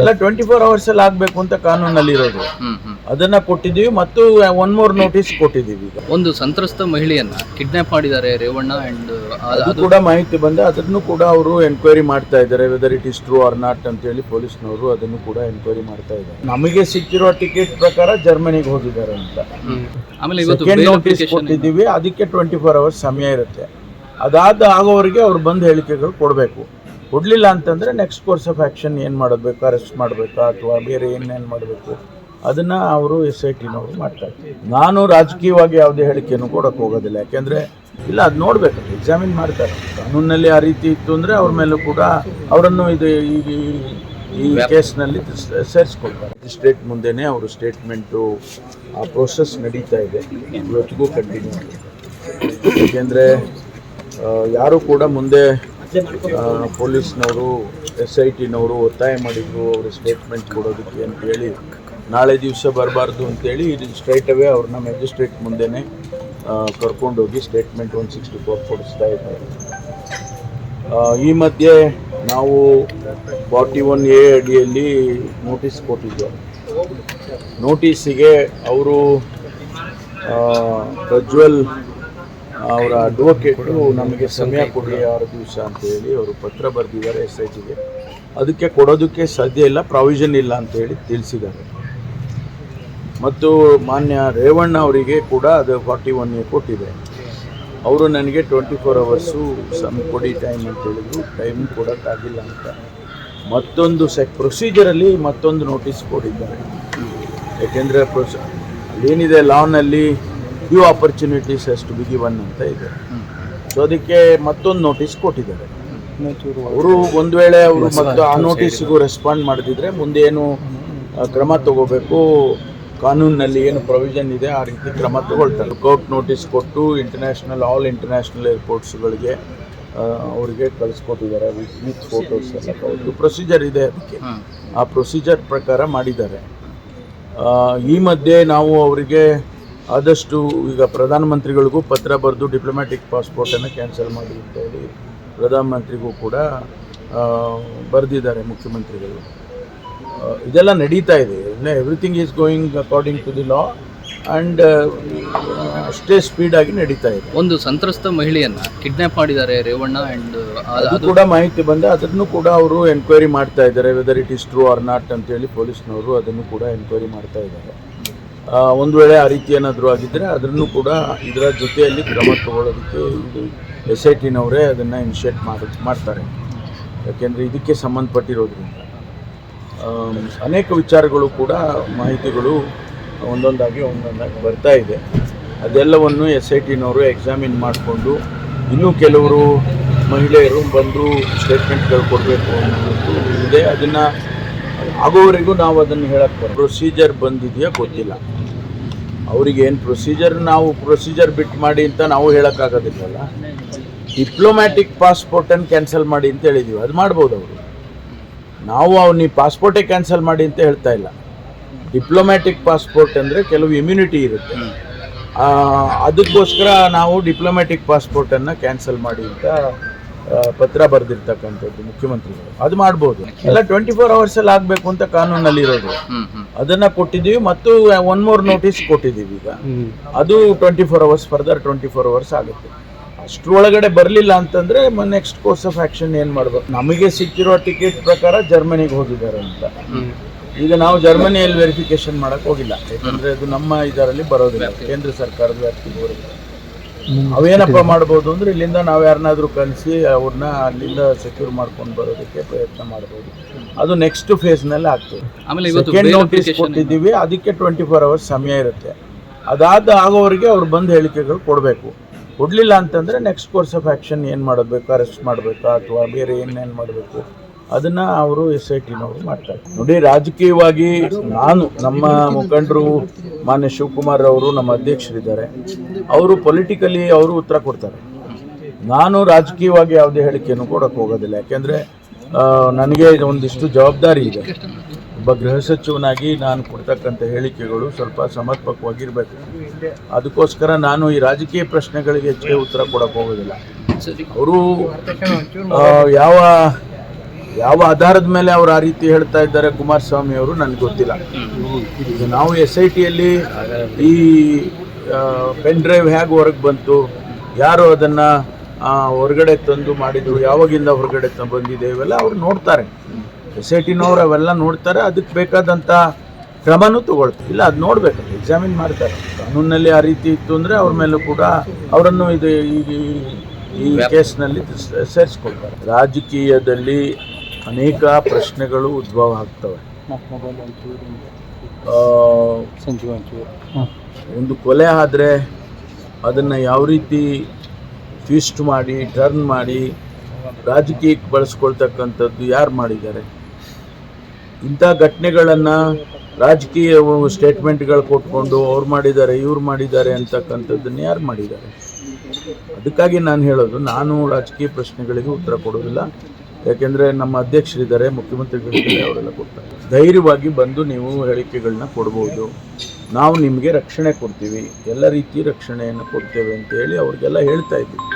ಎಲ್ಲ twenty four hours ಅಲ್ಲಿ ಆಗ್ಬೇಕು ಅಂತ ಕಾನೂನಲ್ಲಿ ಇರೋದು. ಅದನ್ನ ಕೊಟ್ಟಿದ್ದೀವಿ ಮತ್ತು ಒನ್ ಮೋರ್ ನೋಟಿಸ್ ಕೊಟ್ಟಿದೀವಿ ಈಗ. ಒಂದು ಸಂತ್ರಸ್ತ ಮಹಿಳೆಯನ್ನ ಕಿಡ್ನಾಪ್ ಮಾಡಿದ್ದಾರೆ ರೇವಣ್ಣ ಅಂಡ್ ಅದು ಕೂಡ ಮಾಹಿತಿ ಬಂದ. ಅದನ್ನು ಕೂಡ ಅವರು ಎನ್ಕ್ವೈರಿ ಮಾಡ್ತಾ ಇದ್ದಾರೆ whether it is true or not ಅಂತ ಹೇಳಿ ಪೊಲೀಸ್ನವರು ಅದನ್ನು ಕೂಡ ಎನ್ಕ್ವೈರಿ ಮಾಡ್ತಾ ಇದ್ದಾರೆ. ನಮಗೆ ಸಿಕ್ಕಿರೋ ಟಿಕೆಟ್ ಪ್ರಕಾರ ಜರ್ಮನಿಗೆ ಹೋಗಿದ್ದಾರೆ ಅಂತ. ಆಮೇಲೆ ಇವತ್ತು ನೋಟಿಸ್ ಕೊಟ್ಟಿದ್ದೀವಿ ಅದಕ್ಕೆ ಟ್ವೆಂಟಿ ಫೋರ್ ಅವರ್ಸ್ ಸಮಯ ಇರುತ್ತೆ. ಅದಾದ ಆಗೋವರೆಗೆ ಅವ್ರು ಬಂದು ಹೇಳಿಕೆಗಳು ಕೊಡಬೇಕು. ಕೊಡಲಿಲ್ಲ ಅಂತಂದರೆ ನೆಕ್ಸ್ಟ್ ಕೋರ್ಸ್ ಆಫ್ ಆ್ಯಕ್ಷನ್ ಏನು ಮಾಡಬೇಕು ಅರೆಸ್ಟ್ ಮಾಡಬೇಕಾ ಅಥವಾ ಬೇರೆ ಏನೇನು ಮಾಡಬೇಕು ಅದನ್ನು ಅವರು ಎಸ್ ಐ ಟಿನವರು ಮಾಡ್ತಾರೆ ನಾನು ರಾಜಕೀಯವಾಗಿ ಯಾವುದೇ ಹೇಳಿಕೆಯನ್ನು ಕೊಡೋಕೆ ಹೋಗೋದಿಲ್ಲ. ಯಾಕೆಂದರೆ ಇಲ್ಲ ಅದು ನೋಡಬೇಕು ಎಕ್ಸಾಮಿನ್ ಮಾಡ್ತಾರೆ. ಕಾನೂನಲ್ಲಿ ಆ ರೀತಿ ಇತ್ತು ಅಂದರೆ ಅವ್ರ ಮೇಲೂ ಕೂಡ ಅವರನ್ನು ಇದು ಈ ಈ- ಕೇಸ್ನಲ್ಲಿ ಸೇರಿಸ್ಕೊಳ್ತಾರೆ. ಸ್ಟೇಟ್ ಮುಂದೆನೇ ಅವರು ಸ್ಟೇಟ್ಮೆಂಟು ಆ ಪ್ರೋಸೆಸ್ ನಡೀತಾ ಇದೆ. ಇವತ್ತಿಗೂ ಕಂಟಿನ್ಯೂ ಆಗಿದೆ. ಏಕೆಂದರೆ ಯಾರು ಕೂಡ ಮುಂದೆ ಪೊಲೀಸ್ನವರು ಎಸ್ ಐ ಟಿನವರು ಒತ್ತಾಯ ಮಾಡಿದ್ರು ಅವರು ಸ್ಟೇಟ್ಮೆಂಟ್ ಕೊಡೋದಕ್ಕೆ ಅಂತೇಳಿ ನಾಳೆ ದಿವಸ ಬರಬಾರ್ದು ಅಂತೇಳಿ ಇದು ಸ್ಟ್ರೈಟ್ ಅವೇ ಅವ್ರನ್ನ ಮ್ಯಾಜಿಸ್ಟ್ರೇಟ್ ಮುಂದೆನೆ ಕರ್ಕೊಂಡೋಗಿ ಸ್ಟೇಟ್ಮೆಂಟ್ ಒನ್ ಸಿಕ್ಸ್ಟಿ ಫೋರ್ ಕೊಡಿಸ್ತಾ ಇದ್ದಾರೆ. ಈ ಮಧ್ಯೆ ನಾವು ಫಾರ್ಟಿ ಒನ್ ಎ ಅಡಿಯಲ್ಲಿ ನೋಟಿಸ್ ಕೊಟ್ಟಿದ್ದೆವು ನೋಟಿಸಿಗೆ ಅವರು ಪ್ರಜ್ವಲ್ ಅವರ ಅಡ್ವೊಕೇಟು ನಮಗೆ ಸಮಯ ಕೊಡಿ, ಆರು ದಿವಸ ಅಂತ ಹೇಳಿ ಅವರು ಪತ್ರ ಬರೆದಿದ್ದಾರೆ ಎಸ್ ಐ ಟಿಗೆ ಅದಕ್ಕೆ ಕೊಡೋದಕ್ಕೆ ಸಾಧ್ಯ ಇಲ್ಲ ಪ್ರಾವಿಷನ್ ಇಲ್ಲ ಅಂತ ಹೇಳಿ ತಿಳಿಸಿದ್ದಾರೆ. ಮತ್ತು ಮಾನ್ಯ ರೇವಣ್ಣ ಅವರಿಗೆ ಕೂಡ ಅದು ಫಾರ್ಟಿ ಒನ್ ಎ ಕೊಟ್ಟಿದೆ. ಅವರು ನನಗೆ ಟ್ವೆಂಟಿ ಫೋರ್ ಅವರ್ಸು ಸಮ್ ಕೊಡಿ ಟೈಮ್ ಅಂತ ಹೇಳಿದ್ರು ಟೈಮ್ ಕೊಡೋಕ್ಕಾಗಿಲ್ಲ ಅಂತ. ಮತ್ತೊಂದು ಸೆಕ್ ಪ್ರೊಸೀಜರಲ್ಲಿ ಮತ್ತೊಂದು ನೋಟಿಸ್ ಕೊಟ್ಟಿದ್ದಾರೆ. ಯಾಕೆಂದರೆ ಪ್ರೊಸ ಏನಿದೆ ಲಾನಲ್ಲಿ ಫ್ಯೂ ಆಪರ್ಚುನಿಟೀಸ್ ಅಷ್ಟು ಬಿ ಗಿವನ್ ಅಂತ ಇದೆ. ಸೊ ಅದಕ್ಕೆ ಮತ್ತೊಂದು ನೋಟಿಸ್ ಕೊಟ್ಟಿದ್ದಾರೆ. ಅವರು ಒಂದು ವೇಳೆ ಅವರು ಮತ್ತೆ ಆ ನೋಟಿಸ್ಗೂ ರೆಸ್ಪಾಂಡ್ ಮಾಡದಿದ್ರೆ ಮುಂದೆ ಏನು ಕ್ರಮ ತಗೋಬೇಕು ಕಾನೂನಿನಲ್ಲಿ ಏನು ಪ್ರೊವಿಷನ್ ಇದೆ ಆ ರೀತಿ ಕ್ರಮ ತಗೊಳ್ತಾರೆ. ಕೋರ್ಟ್ ನೋಟಿಸ್ ಕೊಟ್ಟು ಇಂಟರ್ನ್ಯಾಷನಲ್ ಆಲ್ ಇಂಟರ್ನ್ಯಾಷನಲ್ ಏರ್ಪೋರ್ಟ್ಸ್ಗಳಿಗೆ ಅವರಿಗೆ ಕಳಿಸ್ಕೊಟ್ಟಿದ್ದಾರೆ. ವಿತ್ ಫೋಟೋಸ್ ಎಲ್ಲ ಒಂದು ಪ್ರೊಸೀಜರ್ ಇದೆ ಅದಕ್ಕೆ. ಆ ಪ್ರೊಸೀಜರ್ ಪ್ರಕಾರ ಮಾಡಿದ್ದಾರೆ. ಈ ಮಧ್ಯೆ ನಾವು ಅವರಿಗೆ ಆದಷ್ಟು ಈಗ ಪ್ರಧಾನಮಂತ್ರಿಗಳಿಗೂ ಪತ್ರ ಬರೆದು ಡಿಪ್ಲೊಮ್ಯಾಟಿಕ್ ಪಾಸ್ಪೋರ್ಟನ್ನು ಕ್ಯಾನ್ಸಲ್ ಮಾಡಿ ಅಂತ ಹೇಳಿ ಪ್ರಧಾನಮಂತ್ರಿಗೂ ಕೂಡ ಬರೆದಿದ್ದಾರೆ ಮುಖ್ಯಮಂತ್ರಿಗಳು. ಇದೆಲ್ಲ ನಡೀತಾ ಇದೆ. Everything is going according to the law and ಅಷ್ಟೇ ಸ್ಪೀಡಾಗಿ ನಡೀತಾ ಇದೆ. ಒಂದು ಸಂತ್ರಸ್ತ ಮಹಿಳೆಯನ್ನು ಕಿಡ್ನಾಪ್ ಮಾಡಿದ್ದಾರೆ ರೇವಣ್ಣ ಆ್ಯಂಡ್ ಅದು ಕೂಡ ಮಾಹಿತಿ ಬಂದ. ಅದನ್ನು ಕೂಡ ಅವರು ಎನ್ಕ್ವೈರಿ ಮಾಡ್ತಾ ಇದ್ದಾರೆ whether it is true or not ಅಂತೇಳಿ ಪೊಲೀಸ್ನವರು ಅದನ್ನು ಕೂಡ ಎನ್ಕ್ವೈರಿ ಮಾಡ್ತಾ ಇದ್ದಾರೆ. ಒಂದು ವೇಳೆ ಆ ರೀತಿ ಏನಾದರೂ ಆಗಿದ್ದರೆ ಅದನ್ನು ಕೂಡ ಇದರ ಜೊತೆಯಲ್ಲಿ ಕ್ರಮ ತಗೊಳ್ಳೋದಕ್ಕೆ ಇದು ಎಸ್ ಐ ಟಿನವರೇ ಅದನ್ನು ಇನಿಷಿಯೇಟ್ ಮಾಡಿ, ಮಾಡ್ತಾರೆ. ಯಾಕೆಂದರೆ ಇದಕ್ಕೆ ಸಂಬಂಧಪಟ್ಟಿರೋದ್ರಿಂದ. ಅನೇಕ ವಿಚಾರಗಳು ಕೂಡ ಮಾಹಿತಿಗಳು ಒಂದೊಂದಾಗಿ ಒಂದೊಂದಾಗಿ ಬರ್ತಾ ಇದೆ. ಅದೆಲ್ಲವನ್ನು ಎಸ್ ಐ ಟಿನವರು ಎಕ್ಸಾಮಿನ್ ಮಾಡಿಕೊಂಡು ಇನ್ನೂ ಕೆಲವರು ಮಹಿಳೆಯರು ಬಂದು ಸ್ಟೇಟ್ಮೆಂಟ್ಗಳು ಕೊಡಬೇಕು ಅನ್ನೋದು ಇದೆ. ಅದನ್ನು ಆಗೋವರೆಗೂ ನಾವು ಅದನ್ನು ಹೇಳಕ್ಕೆ ಪ್ರೊಸೀಜರ್ ಬಂದಿದೆಯಾ ಗೊತ್ತಿಲ್ಲ. ಅವರಿಗೆ ಏನು ಪ್ರೊಸೀಜರ್ ನಾವು ಪ್ರೊಸೀಜರ್ ಬಿಟ್ಟು ಮಾಡಿ ಅಂತ ನಾವು ಹೇಳೋಕ್ಕಾಗೋದಿಲ್ಲಲ್ಲ. ಡಿಪ್ಲೊಮ್ಯಾಟಿಕ್ ಪಾಸ್ಪೋರ್ಟನ್ನು ಕ್ಯಾನ್ಸಲ್ ಮಾಡಿ ಅಂತ ಹೇಳಿದ್ದೀವಿ ಅದು ಮಾಡ್ಬೋದು ಅವರು. ನಾವು ಅವನಿಗೆ ಪಾಸ್ಪೋರ್ಟೇ ಕ್ಯಾನ್ಸಲ್ ಮಾಡಿ ಅಂತ ಹೇಳ್ತಾ ಇಲ್ಲ. ಡಿಪ್ಲೊಮ್ಯಾಟಿಕ್ ಪಾಸ್ಪೋರ್ಟ್ ಅಂದರೆ ಕೆಲವು ಇಮ್ಯುನಿಟಿ ಇರುತ್ತೆ. ಅದಕ್ಕೋಸ್ಕರ ನಾವು ಡಿಪ್ಲೊಮ್ಯಾಟಿಕ್ ಪಾಸ್ಪೋರ್ಟನ್ನು ಕ್ಯಾನ್ಸಲ್ ಮಾಡಿ ಅಂತ ಪತ್ರ ಬರೆದಿರ್ತಕ್ಕಂಥದ್ದು ಮುಖ್ಯಮಂತ್ರಿಗಳು. ಅದು ಮಾಡ್ಬೋದು. ಎಲ್ಲ ಟ್ವೆಂಟಿ ಫೋರ್ ಅವರ್ಸಲ್ಲಿ ಆಗಬೇಕು ಅಂತ ಕಾನೂನಲ್ಲಿ ಇರೋದು. ಅದನ್ನ ಕೊಟ್ಟಿದೀವಿ ಅದನ್ನು ಕೊಟ್ಟಿದ್ದೀವಿ ಮತ್ತು ಒನ್ ಮೋರ್ ನೋಟಿಸ್ ಕೊಟ್ಟಿದ್ದೀವಿ ಈಗ. ಅದು twenty four hours further twenty four hours ಆಗುತ್ತೆ. ಅಷ್ಟರೊಳಗಡೆ ಬರಲಿಲ್ಲ ಅಂತಂದ್ರೆ ನೆಕ್ಸ್ಟ್ ಕೋರ್ಸ್ ಆಫ್ ಆಕ್ಷನ್ ಏನು ಮಾಡ್ಬೇಕು? ನಮಗೆ ಸಿಕ್ಕಿರೋ ಟಿಕೆಟ್ ಪ್ರಕಾರ ಜರ್ಮನಿಗೆ ಹೋಗಿದ್ದಾರೆ ಅಂತ. ಈಗ ನಾವು ಜರ್ಮನಿಯಲ್ಲಿ ವೆರಿಫಿಕೇಶನ್ ಮಾಡಕ್ ಹೋಗಿಲ್ಲ. ಯಾಕಂದ್ರೆ ಅದು ನಮ್ಮ ಇದರಲ್ಲಿ ಬರೋದಿಲ್ಲ. ಕೇಂದ್ರ ಸರ್ಕಾರದ ವ್ಯಾಪ್ತಿಗೆ ಬರುತ್ತೆ ಅವೇನಪ್ಪ ಮಾಡ್ಬೋದು ಅಂದ್ರೆ ಇಲ್ಲಿಂದ ನಾವು ಯಾರನ್ನಾದ್ರೂ ಕಳಿಸಿ ಅವ್ರನ್ನ ಅಲ್ಲಿಂದ ಸೆಕ್ಯೂರ್ ಮಾಡ್ಕೊಂಡು ಬರೋದಕ್ಕೆ ಪ್ರಯತ್ನ ಮಾಡ್ಬೋದು. ಅದು ನೆಕ್ಸ್ಟ್ ಫೇಸ್ನಲ್ಲಿ ಆಗ್ತದೆ. ಆಮೇಲೆ ಇವತ್ತು ಸೆಕೆಂಡ್ ನೋಟಿಸ್ ಕೊಟ್ಟಿದ್ದೀವಿ ಅದಕ್ಕೆ ಟ್ವೆಂಟಿ ಫೋರ್ ಅವರ್ಸ್ ಸಮಯ ಇರುತ್ತೆ. ಅದಾದ ಆಗೋವರೆಗೆ ಅವ್ರು ಬಂದು ಹೇಳಿಕೆಗಳು ಕೊಡಬೇಕು. ಕೊಡಲಿಲ್ಲ ಅಂತಂದರೆ ನೆಕ್ಸ್ಟ್ ಕೋರ್ಸ್ ಆಫ್ ಆ್ಯಕ್ಷನ್ ಏನು ಮಾಡಬೇಕು ಅರೆಸ್ಟ್ ಮಾಡಬೇಕಾ ಅಥವಾ ಬೇರೆ ಏನೇನು ಮಾಡಬೇಕು? ಅದನ್ನು ಅವರು ಎಸ್ ಐ ಟಿನವರು ಮಾಡ್ತಾರೆ ನೋಡಿ, ರಾಜಕೀಯವಾಗಿ ನಾನು, ನಮ್ಮ ಮುಖಂಡರು ಮಾನ್ಯ ಶಿವಕುಮಾರ್ ಅವರು, ನಮ್ಮ ಅಧ್ಯಕ್ಷರಿದ್ದಾರೆ. ಅವರು ಪೊಲಿಟಿಕಲಿ ಅವರು ಉತ್ತರ ಕೊಡ್ತಾರೆ. ನಾನು ರಾಜಕೀಯವಾಗಿ ಯಾವುದೇ ಹೇಳಿಕೆಯನ್ನು ಕೊಡೋಕೆ ಹೋಗೋದಿಲ್ಲ. ಯಾಕೆಂದರೆ ನನಗೆ ಒಂದಿಷ್ಟು ಜವಾಬ್ದಾರಿ ಇದೆ. ಒಬ್ಬ ಗೃಹ ಸಚಿವನಾಗಿ ನಾನು ಕೊಡ್ತಕ್ಕಂಥ ಹೇಳಿಕೆಗಳು ಸ್ವಲ್ಪ ಸಮರ್ಪಕವಾಗಿರಬೇಕು. ಅದಕ್ಕೋಸ್ಕರ ನಾನು ಈ ರಾಜಕೀಯ ಪ್ರಶ್ನೆಗಳಿಗೆ ಹೆಚ್ಚಿಗೆ ಉತ್ತರ ಕೊಡಕ್ಕೆ ಹೋಗೋದಿಲ್ಲ. ಅವರು ಯಾವ ಯಾವ ಆಧಾರದ ಮೇಲೆ ಅವರು ಆ ರೀತಿ ಹೇಳ್ತಾ ಇದ್ದಾರೆ ಕುಮಾರಸ್ವಾಮಿ ಅವರು ನನಗೆ ಗೊತ್ತಿಲ್ಲ. ಈಗ ನಾವು ಎಸ್ ಐ ಟಿಯಲ್ಲಿ ಈ ಪೆನ್ ಡ್ರೈವ್ ಹೇಗೆ ಹೊರಗೆ ಬಂತು ಯಾರು ಅದನ್ನು ಹೊರಗಡೆ ತಂದು ಮಾಡಿದ್ರು ಯಾವಾಗಿಂದ ಹೊರಗಡೆ ತ ಬಂದಿದೆ ಇವೆಲ್ಲ ಅವ್ರು ನೋಡ್ತಾರೆ. ಎಸ್ ಐ ಟಿನವ್ರು ಅವೆಲ್ಲ ನೋಡ್ತಾರೆ ಅದಕ್ಕೆ ಬೇಕಾದಂಥ ಕ್ರಮನೂ ತಗೊಳ್ತಾರೆ. ಇಲ್ಲ ಅದು ನೋಡ್ಬೇಕು ಎಕ್ಸಾಮಿನ್ ಮಾಡ್ತಾರೆ. ಕಾನೂನಲ್ಲಿ ಆ ರೀತಿ ಇತ್ತು ಅಂದರೆ ಅವ್ರ ಮೇಲೂ ಕೂಡ ಅವರನ್ನು ಇದು ಈ ಈ- ಈ ಕೇಸ್ನಲ್ಲಿ ಸೇರಿಸ್ಕೊಳ್ತಾರೆ. ರಾಜಕೀಯದಲ್ಲಿ ಅನೇಕ ಪ್ರಶ್ನೆಗಳು ಉದ್ಭವ ಆಗ್ತವೆ. ಒಂದು ಕೊಲೆ ಆದರೆ ಅದನ್ನು ಯಾವ ರೀತಿ ಟ್ವಿಸ್ಟ್ ಮಾಡಿ, ಟರ್ನ್ ಮಾಡಿ, ರಾಜಕೀಯಕ್ಕೆ ಬಳಸ್ಕೊಳ್ತಕ್ಕಂಥದ್ದು ಯಾರು ಮಾಡಿದ್ದಾರೆ? ಇಂಥ ಘಟನೆಗಳನ್ನು ರಾಜಕೀಯ ಸ್ಟೇಟ್ಮೆಂಟ್ಗಳು ಕೊಟ್ಕೊಂಡು ಅವ್ರು ಮಾಡಿದ್ದಾರೆ, ಇವ್ರು ಮಾಡಿದ್ದಾರೆ ಅಂತಕ್ಕಂಥದ್ದನ್ನು ಯಾರು ಮಾಡಿದ್ದಾರೆ? ಅದಕ್ಕಾಗಿ ನಾನು ಹೇಳೋದು, ನಾನು ರಾಜಕೀಯ ಪ್ರಶ್ನೆಗಳಿಗೆ ಉತ್ತರ ಕೊಡೋದಿಲ್ಲ ಯಾಕೆಂದರೆ ನಮ್ಮ ಅಧ್ಯಕ್ಷರಿದ್ದಾರೆ ಮುಖ್ಯಮಂತ್ರಿಗಳಿದ್ದಾರೆ ಅವರೆಲ್ಲ ಕೊಡ್ತಾರೆ. ಧೈರ್ಯವಾಗಿ ಬಂದು ನೀವು ಹೇಳಿಕೆಗಳನ್ನ ಕೊಡ್ಬೋದು. ನಾವು ನಿಮಗೆ ರಕ್ಷಣೆ ಕೊಡ್ತೀವಿ. ಎಲ್ಲ ರೀತಿ ರಕ್ಷಣೆಯನ್ನು ಕೊಡ್ತೇವೆ ಅಂತ ಹೇಳಿ ಅವ್ರಿಗೆಲ್ಲ ಹೇಳ್ತಾ ಇದ್ದೀವಿ.